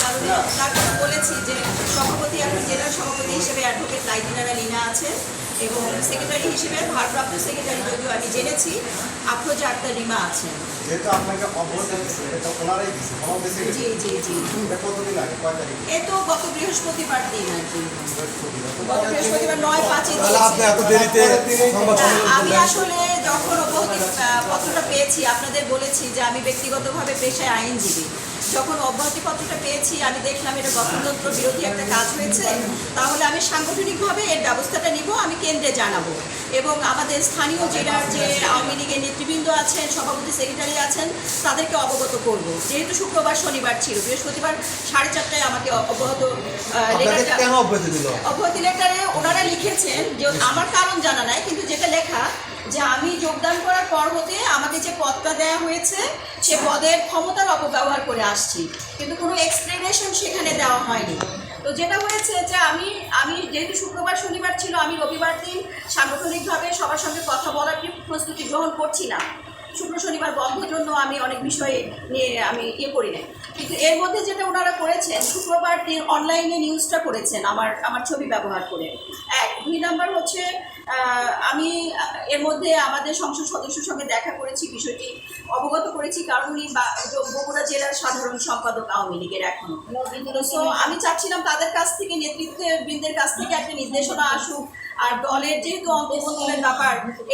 কারণে বলেছি যে সভাপতি এখন জেলার সভাপতি হিসেবে অ্যাডভোকেট লাইদিনারা লিনা আছে এবং সেক্রেটারি হিসেবে ভারপ্রাপ্ত সেক্রেটারি যদিও আমি জেনেছি আফরোজা আক্তার রিমা আছেন। জি জি জি। এ তো গত বৃহস্পতিবার দিন আর কি। গত বৃহস্পতিবার নয় পাঁচে আমি আসলে যখন অব্যাহতি পত্রটা পেয়েছি আপনাদের বলেছি যে আমি ব্যক্তিগতভাবে পেশায় আইনজীবী। যখন অব্যাহতি পত্রটা পেয়েছি আমি দেখলাম এটা গণতন্ত্র বিরোধী একটা কাজ হয়েছে তাহলে আমি সাংগঠনিকভাবে এর ব্যবস্থাটা নিব আমি কেন্দ্রে জানাব। এবং আমাদের স্থানীয় জেলার যে আওয়ামী লীগের নেতৃবৃন্দ আছেন সভাপতি সেক্রেটারি আছেন তাদেরকে অবগত করব। যেহেতু শুক্রবার শনিবার ছিল বৃহস্পতিবার সাড়ে চারটায় আমাকে অব্যাহতি অব্যাহতি লেটারে ওনারা লিখেছেন যে আমার কারণ জানা নাই কিন্তু যেটা লেখা যে আমি যোগদান করার পর হতে আমাকে যে পদটা দেওয়া হয়েছে, সে পদের ক্ষমতার অপব্যবহার করে আসছি। কিন্তু কোনো এক্সপ্লেনেশন সেখানে দেওয়া হয়নি। তো যেটা হয়েছে যে আমি আমি যেহেতু শুক্রবার, শনিবার ছিল, আমি রবিবার দিন সাংগঠনিকভাবে সবার সঙ্গে কথা বলার প্রস্তুতি গ্রহণ করছি না। শুক্র, শনিবার বন্ধের জন্য আমি অনেক বিষয়ে নিয়ে আমি ইয়ে করি নাই। কিন্তু এর মধ্যে যেটা ওনারা করেছেন, শুক্রবার দিন অনলাইনে নিউজটা করেছেন আমার আমার ছবি ব্যবহার করে। এক, দুই নাম্বার হচ্ছে আমি এর মধ্যে আমাদের সংসদ সদস্যের সঙ্গে দেখা করেছি বিষয়টি অবগত করেছি কারণ উনি বা- বগুড়া জেলার সাধারণ সম্পাদক আওয়ামী লীগের এখনও। তো আমি চাচ্ছিলাম তাদের কাছ থেকে নেতৃত্ব বৃন্দের কাছ থেকে একটা নির্দেশনা আসুক আর দলের যেহেতু অন্তর্বর্তীর ব্যাপার